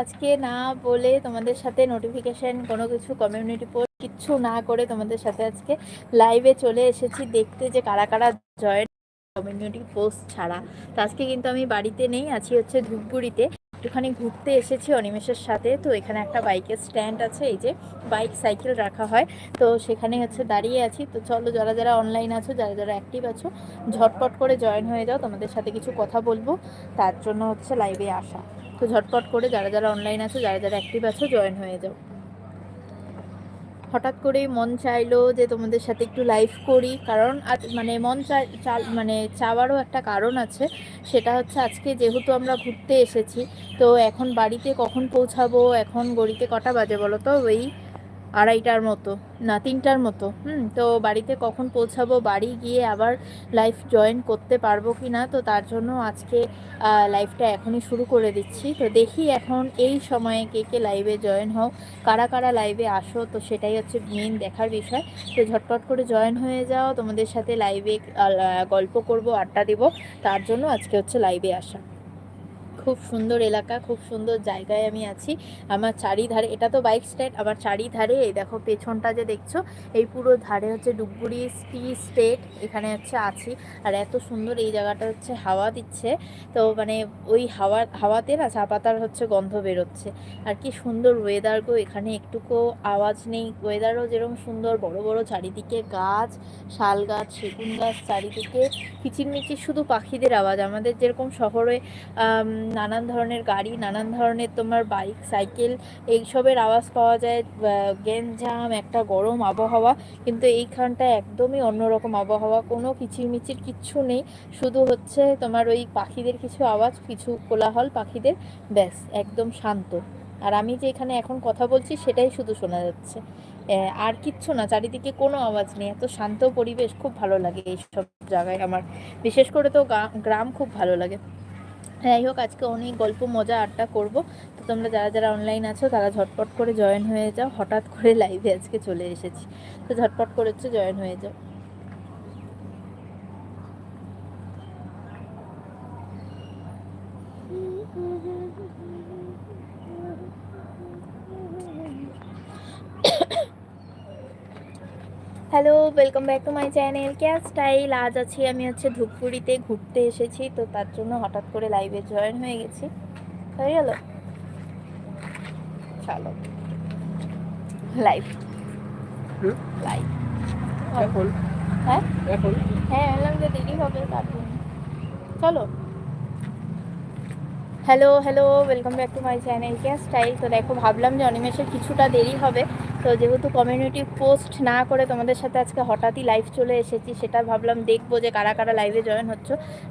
আজকে না বলে তোমাদের সাথে নোটিফিকেশন কোনো কিছু কমিউনিটি পোস্ট কিচ্ছু না করে তোমাদের সাথে আজকে লাইভে চলে এসেছি। দেখতে যে কারা কারা জয়েন কমিউনিটি পোস্ট ছাড়া। তো আজকে কিন্তু আমি বাড়িতে নেই, আছি হচ্ছে ধূপগুড়িতে। একটুখানি ঘুরতে এসেছি অনিমেষের সাথে। তো এখানে একটা বাইকের স্ট্যান্ড আছে, এই যে বাইক সাইকেল রাখা হয়। তো সেখানে হচ্ছে দাঁড়িয়ে আছি। তো চলো যারা যারা অনলাইন আছো, যারা যারা অ্যাক্টিভ আছো, ঝটপট করে জয়েন হয়ে যাও। তোমাদের সাথে কিছু কথা বলব। তার জন্য হচ্ছে লাইভে আসা। তো ঝটপট করে যারা যারা অনলাইন আছো, যারা যারা অ্যাক্টিভ আছো জয়েন হয়ে যাও। হঠাৎ করেই মন চাইলো যে তোমাদের সাথে একটু লাইভ করি, কারণ আজ মানে মন চাল মানে চাওয়ারও একটা কারণ আছে, সেটা হচ্ছে আজকে যেহেতু আমরা ঘুরতে এসেছি, তো এখন বাড়িতে কখন পৌঁছাবো, এখন গড়িতে কটা বাজে বলো তো? ওই আড়াইটার মতো, না, তিনটার মতো। হুম, তো বাড়িতে কখন পৌঁছাবো, বাড়ি গিয়ে আবার লাইফ জয়েন করতে পারব কি না, তো তার জন্য আজকে লাইফটা এখনই শুরু করে দিচ্ছি। তো দেখি এখন এই সময়ে কে কে লাইভে জয়েন হও, কারা কারা লাইভে আসো, তো সেটাই হচ্ছে মেন দেখার বিষয়। তো ঝটপট করে জয়েন হয়ে যাও, তোমাদের সাথে লাইভে গল্প করব, আড্ডা দিব, তার জন্য আজকে হচ্ছে লাইভে আসা। খুব সুন্দর এলাকা, খুব সুন্দর জায়গায় আমি আছি। আমার চারিধারে, এটা তো বাইক স্ট্যান্ড আমার চারিধারে, এই দেখো পেছনটা যে দেখছ, এই পুরো ধারে হচ্ছে ডুবুরি টি স্টেট, এখানে হচ্ছে আছি। আর এত সুন্দর এই জায়গাটা হচ্ছে হাওয়া দিচ্ছে। তো মানে ওই হাওয়া, হাওয়াতে না চা পাতার হচ্ছে গন্ধ বেরোচ্ছে। আর কি সুন্দর ওয়েদার গো, এখানে একটুকু আওয়াজ নেই। ওয়েদারও যেরকম সুন্দর, বড় বড় চারিদিকে গাছ, শাল গাছ, সেগুন গাছ চারিদিকে, কিচিরমিচির শুধু পাখিদের আওয়াজ। আমাদের যেরকম শহরে নানান ধরনের গাড়ি, নানান ধরনের তোমার বাইক সাইকেল এইসবের আওয়াজ পাওয়া যায়। গেঞ্জাম একটা গরম আবহাওয়া। কিন্তু এইখানটা একদমই অন্যরকম আবহাওয়া। কোনো কিচিরমিচির কিচ্ছু নেই। শুধু হচ্ছে তোমার ওই পাখিদের কিছু আওয়াজ, কিছু কোলাহল পাখিদের। ব্যাস, একদম শান্ত। আর আমি যে এখানে এখন কথা বলছি, সেটাই শুধু শোনা যাচ্ছে। আর কিচ্ছু না, চারিদিকে কোনো আওয়াজ নেই। এত শান্ত পরিবেশ, খুব ভালো লাগে এইসব জায়গায় আমার। বিশেষ করে তো গ্রাম খুব ভালো লাগে। যাই হোক, আজকে অনেক গল্প, মজা, আড্ডা করব। তো তোমরা যারা যারা অনলাইন আছো, তারা ঝটপট করে জয়েন হয়ে যাও। হঠাৎ করে লাইভে আজকে চলে এসেছি। তো ঝটপট করে হচ্ছে জয়েন হয়ে যাও। Hello welcome back to my channel cash style আজ আছি আমি হচ্ছে ধূপগুড়িতে ঘুরতে এসেছি তো তার জন্য হঠাৎ করে লাইভে জয়েন হয়ে গেছি। হয়ে গেল? চলো। লাইভ লাইভ হ্যাঁ হ্যাঁ? বললাম যে দেরি হবে তার চলো। Hello hello welcome back to my channel K style তো দেখো ভাবলাম যে অনিমেষের কিছুটা দেরি হবে। তো যেহেতু কমিউনিটি পোস্ট না করে তোমাদের সাথে আজকে হঠাৎই লাইভ চলে এসেছি সেটা ভাবলাম দেখব যে কারা কারা লাইভে জয়েন হচ্ছ।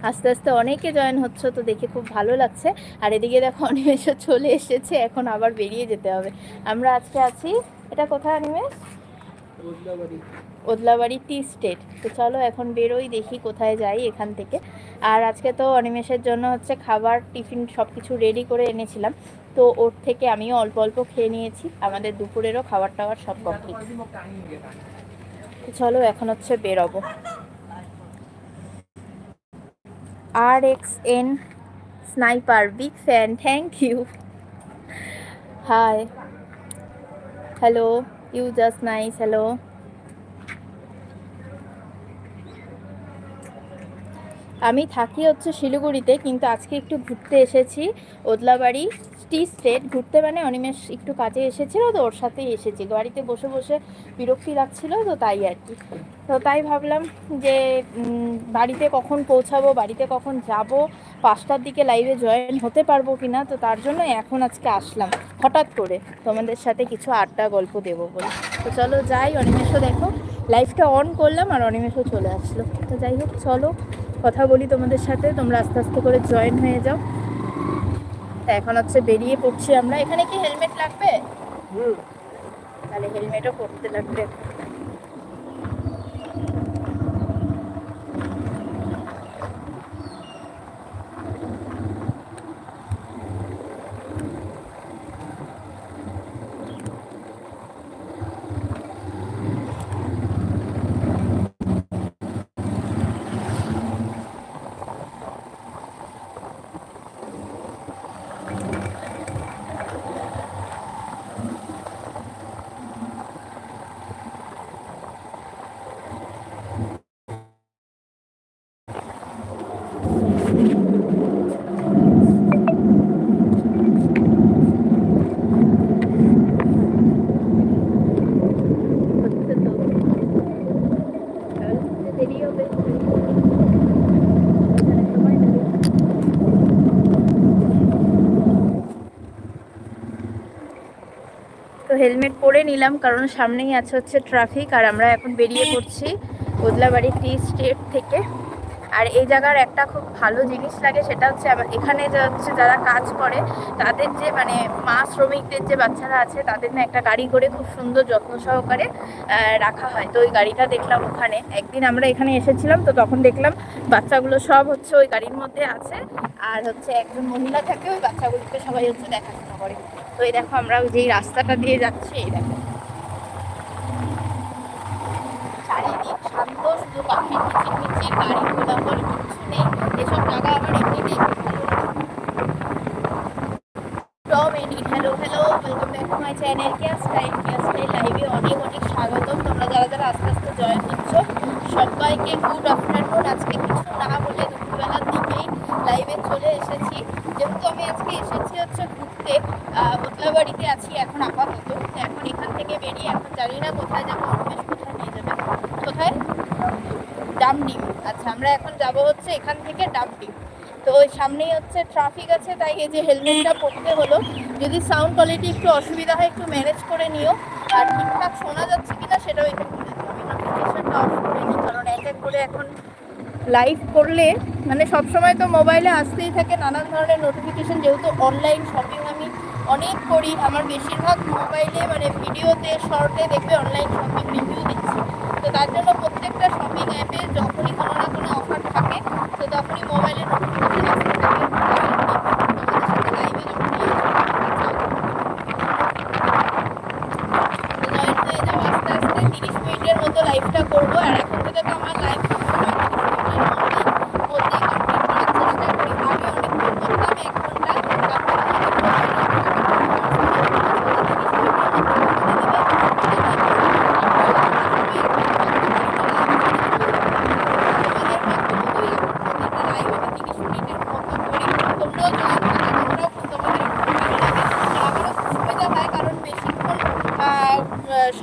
আস্তে আস্তে অনেকে জয়েন হচ্ছ তো দেখে খুব ভালো লাগছে। আর এদিকে দেখো অনিমেষও চলে এসেছে এখন আবার বেরিয়ে যেতে হবে। আমরা আজকে আছি এটা কোথায় অনিমেষ? ওদলাবাড়ি। টি স্টেট। তো চলো এখন বেরোই দেখি কোথায় যাই এখান থেকে। আর আজকে তো অনিমেষের জন্য হচ্ছে খাবার টিফিন সব কিছু রেডি করে এনেছিলাম। তো ওর থেকে আমিও অল্প অল্প খেয়ে নিয়েছি। আমাদের দুপুরেরও খাবার টাবার সব কমপ্লিট চলো, এখন হচ্ছে বেরোবো। আর X N sniper, big fan, thank you. Hi. Hello, you just nice, hello. আমি থাকি হচ্ছে শিলিগুড়িতে, কিন্তু আজকে একটু ঘুরতে এসেছি, ওদলাবাড়ি। টি স্টেট ঘুরতে মানে অনিমেষ একটু কাজে এসেছিল তো ওর সাথেই এসেছি। গাড়িতে বসে বসে বিরক্তি লাগছিল তো তাই আর কি। তো তাই ভাবলাম যে বাড়িতে কখন পৌঁছাবো, বাড়িতে কখন যাব, পাঁচটার দিকে লাইভে জয়েন হতে পারব কি না তো তার জন্য এখন আজকে আসলাম। হঠাৎ করে তোমাদের সাথে কিছু আড্ডা গল্প দেবো বলে। তো চলো যাই, অনিমেষও দেখো। লাইভটা অন করলাম আর অনিমেষও চলে আসলো। তো যাই হোক, চলো, কথা বলি তোমাদের সাথে। তোমরা আস্তে আস্তে করে জয়েন হয়ে যাও। তা এখন হচ্ছে বেরিয়ে পড়ছি আমরা। এখানে কি হেলমেট লাগবে? তাহলে হেলমেটও পরতে লাগবে। হেলমেট পরে নিলাম, কারণ সামনেই আছে হচ্ছে ট্রাফিক, আর আমরা এখন বেরিয়ে পড়ছি কোদলাবাড়ি টি স্টেট থেকে। আর এই জায়গার একটা খুব ভালো জিনিস লাগে সেটা হচ্ছে এখানে হচ্ছে যারা কাজ করে, তাদের যে মানে মা শ্রমিকদের যে বাচ্চারা আছে, তাদের না একটা গাড়ি করে খুব সুন্দর যত্ন সহকারে রাখা হয়। তো ওই গাড়িটা দেখলাম ওখানে। একদিন আমরা এখানে এসেছিলাম, তো তখন দেখলাম বাচ্চাগুলো সব হচ্ছে ওই গাড়ির মধ্যে আছে। আর হচ্ছে একজন মহিলা থাকে, ওই বাচ্চাগুলোকে সবাই হচ্ছে দেখাশোনা করে। তো এই দেখো আমরা যেই রাস্তাটা দিয়ে যাচ্ছি, এই দেখো। চারিদিক শান্ত, শুধু পাখির কিচিরমিচির গাড়ি ঘোরাঘুর কিচ্ছু নেই। এসব জায়গা আমার এমনিতেই Tom edit hello hello welcome back to my channel care style care style লাইভে অনেক অনেক স্বাগতম। তোমরা যারা যারা আস্তে আস্তে জয়েন হচ্ছ, সবাইকে গুড আফটারনুন আজকে কিছু না বলে দুপুরবেলার দিকেই লাইভে চলে এসেছি। যেহেতু আমি আজকে এসেছি হচ্ছে ঘুরতে বাড়িতে আছি, এখন এখান থেকে বেরিয়ে এখন জানি না কোথায় যাব অন্বেষ কোথায় নিয়ে যাবে কোথায় ডামডিম আচ্ছা আমরা এখন যাব হচ্ছে এখান থেকে ডামডিম তো ওই সামনেই হচ্ছে ট্রাফিক আছে, তাই এই যে হেলমেটটা পরতে হলো। যদি সাউন্ড কোয়ালিটি একটু অসুবিধা হয়, একটু ম্যানেজ করে নিও। আর ঠিকঠাক শোনা যাচ্ছে কিনা সেটাও একটু নোটিফিকেশনটা অফ করে নিই কারণ এক এক করে এখন লাইভ করলে মানে সব সময় তো মোবাইলে আসতেই থাকে, নানান ধরনের নোটিফিকেশন যেহেতু অনলাইন শপিং আমি অনেক করি, আমার বেশিরভাগ মোবাইলে মানে ভিডিওতে শর্টে দেখবে অনলাইন শপিং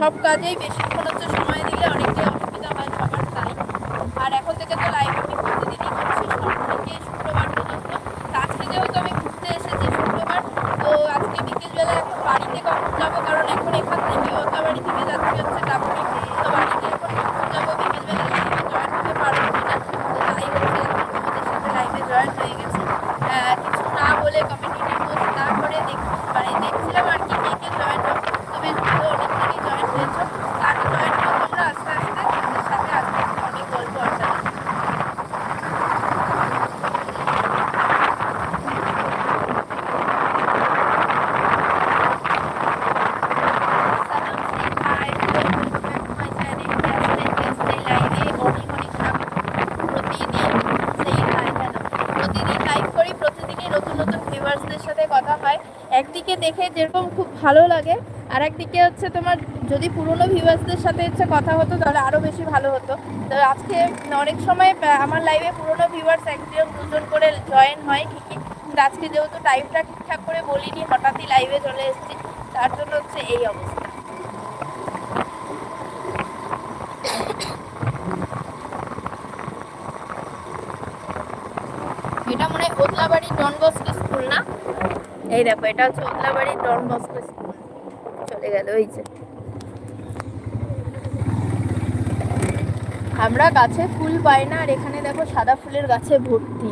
সব কাজেই বেশিক্ষণ আর একদিকে হচ্ছে তোমার, যদি পুরনো ভিউয়ার্সদের সাথে হচ্ছে কথা হতো, তাহলে আরও বেশি ভালো হতো। তো আজকে অনেক সময় আমার লাইভে পুরনো ভিউয়ার্স একজন, দুজন করে জয়েন হয় ঠিকই। কিন্তু আজকে যেহেতু টাইমটা ঠিকঠাক করে বলিনি, হঠাৎই লাইভে চলে এসেছি, তার জন্য হচ্ছে এই অবস্থা। এটা মনে হয় ওদলাবাড়ি ডন বস্কো স্কুল না? এই দেখো, এটা হচ্ছে ওদলাবাড়ি ডন বস্কো গেল ওই যে। আমরা গাছে ফুল পাই না আর এখানে দেখো সাদা ফুলের গাছে ভর্তি।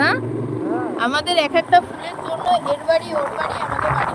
না? আমাদের এক একটা ফুলের জন্য এর বাড়ি ওর বাড়ি আমাদের বাড়িতে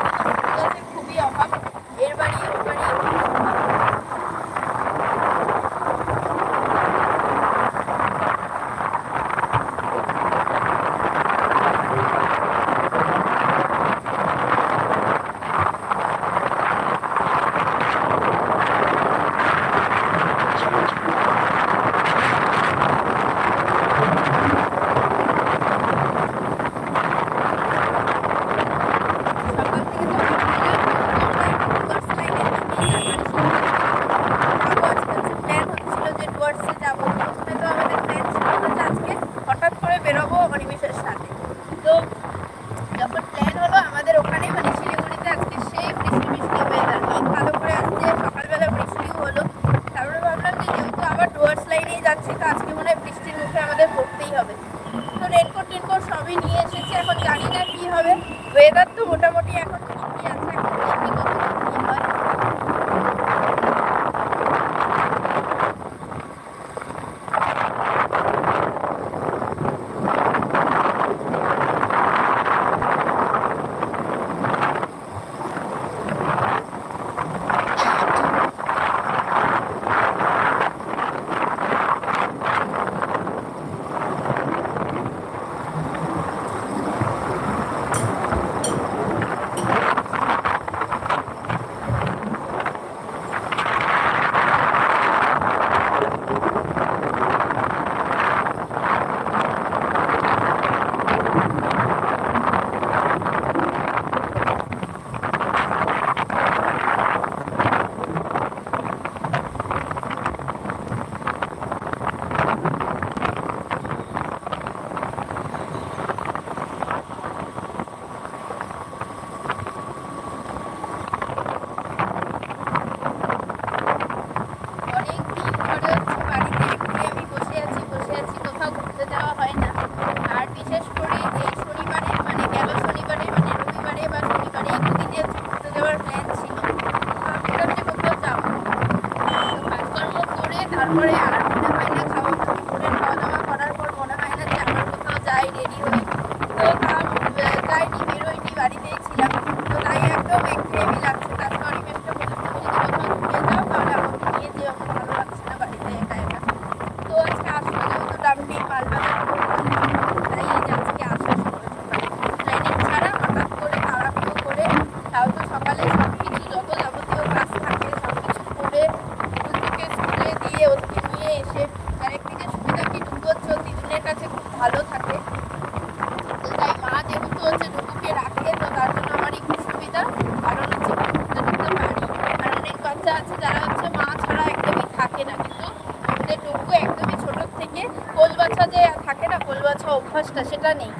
আছে, যারা হচ্ছে মা ছাড়া একদমই থাকে না কিন্তু। আমাদের ডুবু একদমই ছোট থেকে কোল বাচ্চা যে থাকে না কোল বাচ্চা অভ্যাসটা, সেটা নেই।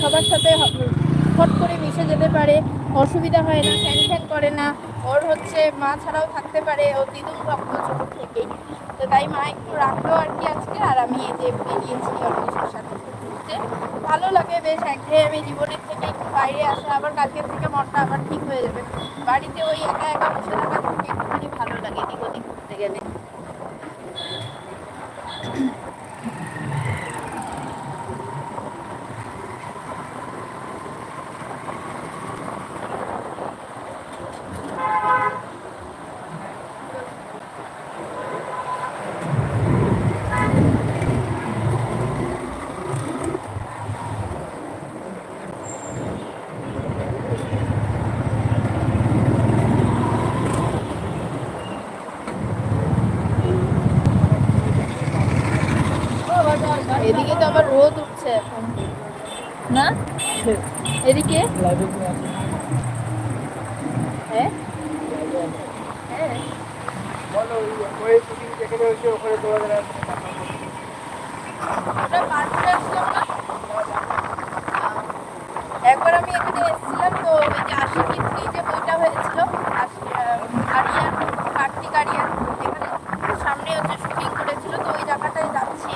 সবার সাথে হ- ফট করে মিশে যেতে পারে, অসুবিধা হয় না ফ্যান ফ্যান করে না। ওর হচ্ছে মা ছাড়াও থাকতে পারে, ও দিদুন ভক্ত ছোট থেকেই তো তাই মা একটু রাখল আর কি আজকে, আর আমি এই যে বেরিয়েছি অফিসের সাথে ভালো লাগে বেশ একঘেয়েমি জীবনের থেকে একটু বাইরে আসা, আবার কালকের থেকে মনটা আবার ঠিক হয়ে যাবে। বাড়িতে ওই একা একা বসে থাকা থেকে একটুখানি ভালো লাগে এদিক ওদিক ঘুরতে গেলে এদিকে তো আবার রোদ উঠছে এখন না এদিকে হ্যাঁ হ্যাঁ বলো ওই শুটিং যেখানে হচ্ছে ওখানে তোমাদের আর ওটা পার করে আসলাম না একবার আমি এখানে এসেছিলাম তো ওই যে আশিকি থ্রি যে বইটা হয়েছিল আশি- আহ, আরিয়ান কার্তিক আরিয়ান এখানে সামনে হচ্ছে শুটিং করেছিল তো ওই জায়গাটায় যাচ্ছি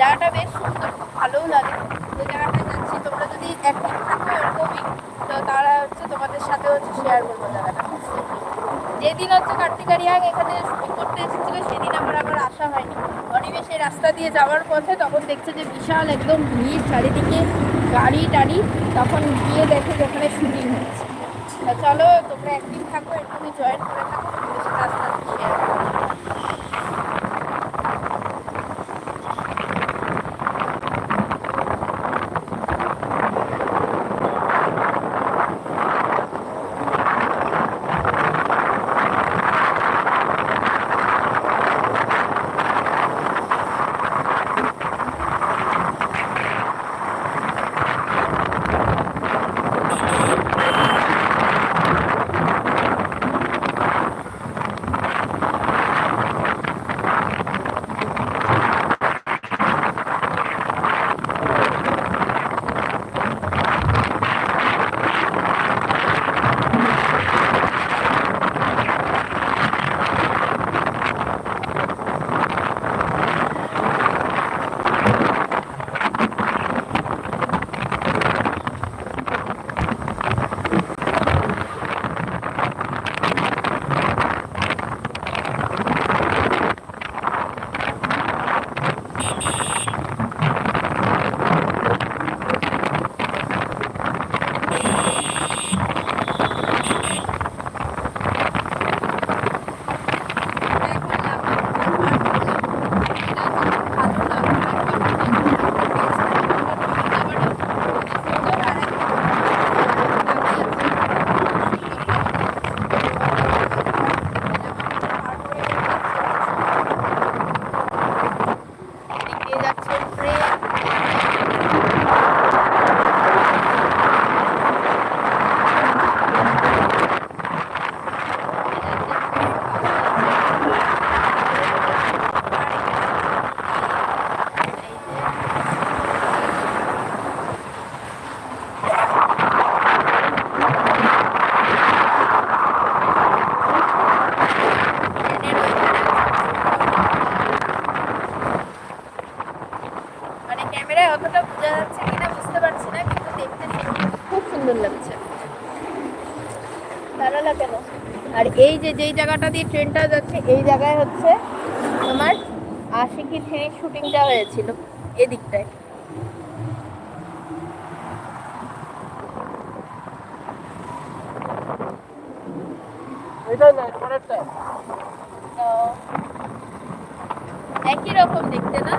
জায়গাটা বেশ সুন্দর খুব ভালোও লাগে ওই জায়গাটায় যাচ্ছি তোমরা যদি একদিন থাকো এরকমই তো তারা হচ্ছে তোমাদের সাথে হচ্ছে শেয়ার করব জায়গাটা যেদিন হচ্ছে কার্তিক আরিয়ান এখানে শুটিং এসেছিল সেদিন আমার আবার আসা হয়নি। অনিমেষ এই রাস্তা দিয়ে যাওয়ার পথে তখন দেখছে যে বিশাল একদম ভিড়, চারিদিকে গাড়ি টাড়ি। তখন গিয়ে দেখে যে ওখানে শুটিং হচ্ছে। চলো, তোমরা একদিন থাকো এরকমই জয়েন করে থাকো আস্তে আস্তে শেয়ার যাচ্ছে ট্রেন মানে ক্যামেরায় অতটা বোঝা যাচ্ছে কিনা বুঝতে পারছি না কিন্তু দেখতে সত্যি খুব সুন্দর লাগছে দাঁড়ালা কেন আর এই যে যেই জায়গাটা দিয়ে ট্রেনটা যাচ্ছে এই জায়গায় হচ্ছে তোমার আশিকি থ্রি শুটিংটা হয়েছিল এদিকটায়। একই রকম দেখতে না?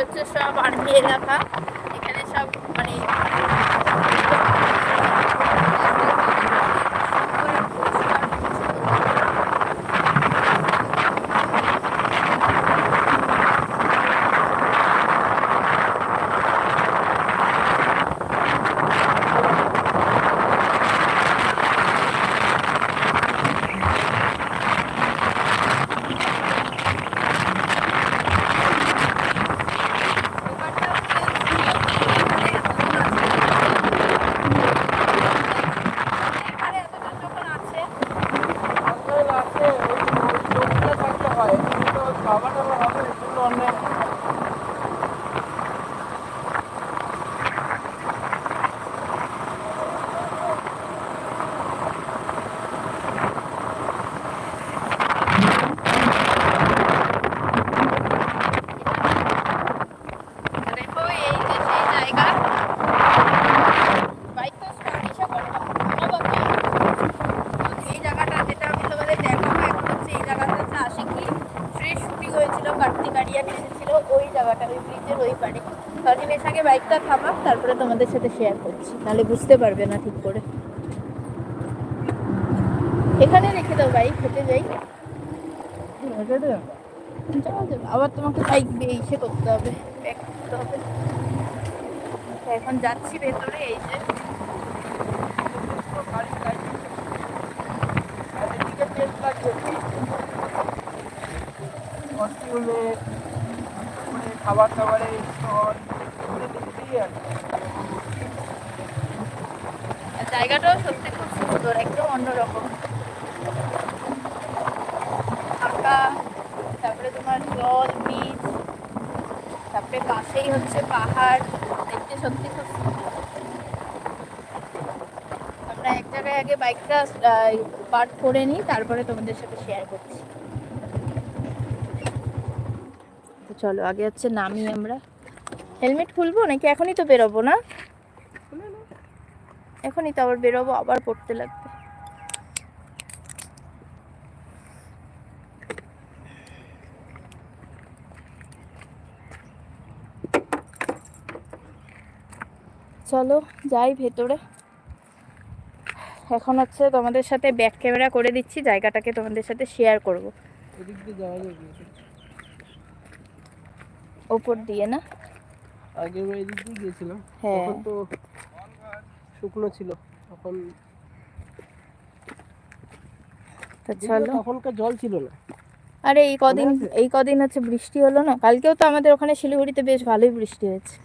হচ্ছে সব আর্মি এলাকা। এখানে সব মানে শেয়ার করছি। নাহলে বুঝতে পারবে না ঠিক করে। এখানে রেখে দাও বাইক হেঁটে যাই। আবার তোমাকে বাইক ইসে করতে হবে। করতে হবে। এখন যাচ্ছি ভেতরে, এই যে। খাবার দাবারের স্টল দেখতেই আর আর জায়গাটাও সত্যি খুব সুন্দর, একদম অন্যরকম। ফাঁকা, তারপরে তোমার জল বীজ তারপরে পাশেই হচ্ছে পাহাড়, দেখতে সত্যি খুব সুন্দর। আমরা এক জায়গায় আগে বাইকটা পার্ক করে নিই, তারপরে তোমাদের সাথে শেয়ার করছি। চলো, আগে হচ্ছে নামি আমরা। হেলমেট খুলবো? নাকি এখনই তো বেরোবো, না? এখনই তো আবার বেরোবো আবার পড়তে লাগবে। চলো যাই ভেতরে। এখন হচ্ছে তোমাদের সাথে ব্যাক ক্যামেরা করে দিচ্ছি জায়গাটাকে তোমাদের সাথে শেয়ার করব। ওপর দিয়ে না? দিয়ে গিয়েছিলাম। হ্যাঁ। তো শুকনো ছিল তখন তো চলো। তখনকার জল ছিল না। আরে এই কদিন এই কদিন হচ্ছে বৃষ্টি হলো না কালকেও তো আমাদের ওখানে শিলিগুড়িতে বেশ ভালোই বৃষ্টি হয়েছে।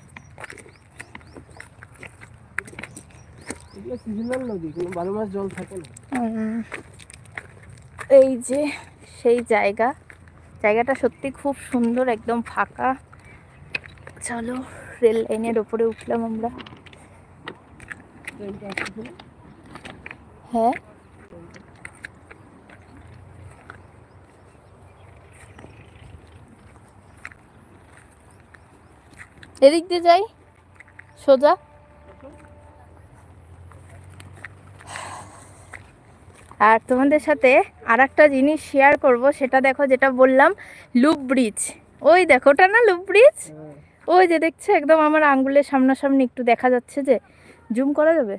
সিজনাল নদী কোনো বারো মাস জল থাকে না। এই যে সেই জায়গা জায়গাটা সত্যি খুব সুন্দর একদম ফাঁকা। চলো রেল লাইনের ওপরে উঠলাম আমরা। হ্যাঁ। এদিক দিয়ে যাই সোজা। আর তোমাদের সাথে আর একটা জিনিস শেয়ার করব সেটা দেখো যেটা বললাম লুপ ব্রিজ ওই দেখো ওটা না লুপ ব্রিজ হ্যাঁ। ওই যে দেখছ একদম আমার আঙ্গুলের সামনাসামনি একটু দেখা যাচ্ছে যে জুম করা যাবে?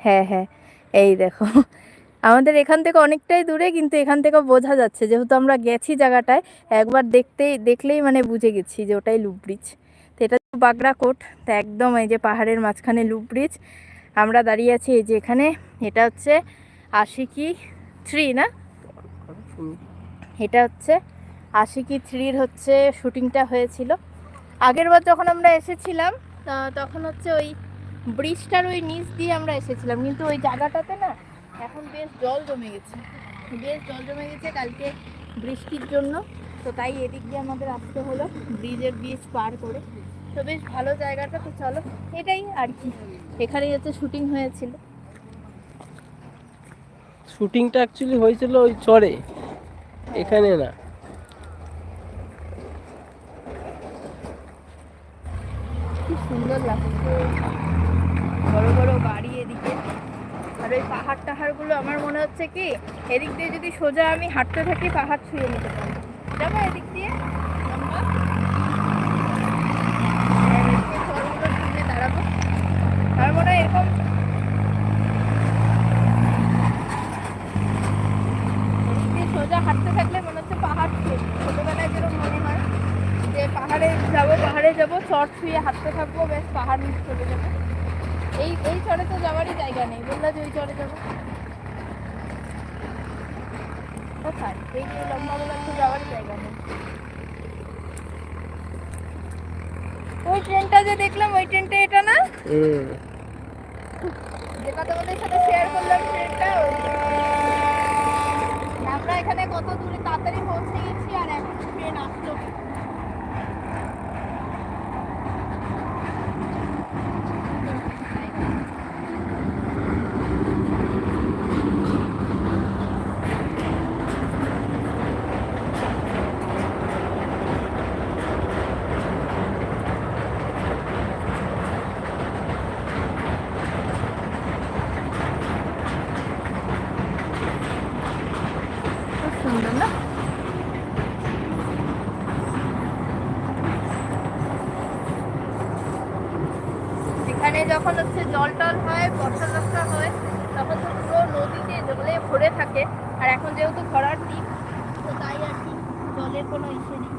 হ্যাঁ হ্যাঁ। এই দেখো। আমাদের এখান থেকে অনেকটাই দূরে, কিন্তু এখান থেকে বোঝা যাচ্ছে। যেহেতু আমরা গেছি জায়গাটায়, একবার দেখতেই, দেখলেই মানে বুঝে গেছি যে ওটাই লুপ ব্রিজ। তো এটা তো বাগড়া কোট তো একদম এই যে পাহাড়ের মাঝখানে লুপ ব্রিজ। আমরা দাঁড়িয়ে আছি এই যে এখানে। এটা হচ্ছে আশিকি থ্রি, না? এটা হচ্ছে আশিকি থ্রির হচ্ছে শুটিংটা হয়েছিল। আগের বার যখন আমরা এসেছিলাম তখন হচ্ছে ওই ব্রিজটার ওই নিচ দিয়ে আমরা এসেছিলাম। কিন্তু ওই জায়গাটাতে না এখন বেশ জল জমে গেছে। বেশ জল জমে গেছে কালকে বৃষ্টির জন্য। তো তাই এদিক দিয়ে আমাদের আসতে হলো ব্রিজের ব্রিজ পার করে। তো বেশ ভালো জায়গাটা তো চলো, এটাই আর কি। এখানেই হচ্ছে শুটিং হয়েছিল। শুটিংটা অ্যাকচুয়ালি হয়েছিল ওই চরে। এখানে না কি সুন্দর লাগছে বড় বড় বাড়ি এদিকে আর ওই পাহাড় টাহাড়গুলো আমার মনে হচ্ছে কি, এদিক দিয়ে যদি সোজা আমি হাঁটতে থাকি পাহাড় ছুঁয়ে নিতে পারি। যাব এদিক দিয়ে। দাঁড়াবো মনে হয় এরকম সোজা হাঁটতে থাকলে মনে হচ্ছে পাহাড়। যেরকম মনে হয় যে পাহাড়ে যাব, পাহাড়ে ছুঁয়ে হাঁটতে থাকব বেশ পাহাড় নিচ চলে যাব। এই এই চরে তো যাওয়ারই জায়গা নেই। বললা যে ওই চরে যাব। কোথায়? এই যে লম্বা জায়গা নেই। ওই ট্রেনটা যে দেখলাম ওই ট্রেনটা এটা না? যেটা তোমাদের সাথে শেয়ার করলাম ট্রেনটা আমরা এখানে কত দূরে তাড়াতাড়ি মানে যখন হচ্ছে জল টল হয়, বর্ষা টর্ষা হয়, তখন তো পুরো নদীতে জলে ভরে থাকে। আর এখন যেহেতু খরার দিন, তো তাই আর কি জলের কোনো ইসে নেই।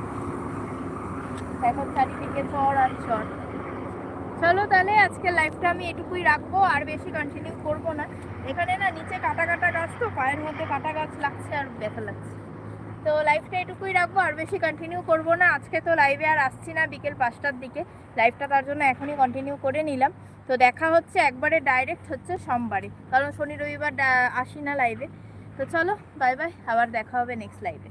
এখন চারিদিকে চর আর চর চলো তাহলে আজকে লাইফটা আমি এটুকুই রাখব, আর বেশি কন্টিনিউ করব না। এখানে না নিচে কাটা কাটা গাছ তো, পায়ের মধ্যে কাটা গাছ লাগছে আর ব্যথা লাগছে। তো লাইভটা এটুকুই রাখব, আর বেশি কন্টিনিউ করব না। আজকে তো লাইভে আর আসছি না বিকেল পাঁচটার দিকে। লাইভটা তার জন্য এখনই কন্টিনিউ করে নিলাম। তো দেখা হচ্ছে একবারে ডাইরেক্ট হচ্ছে সোমবারে। কারণ শনি রবিবার আসি না লাইভে তো চলো বাই বাই আবার দেখা হবে নেক্সট লাইভে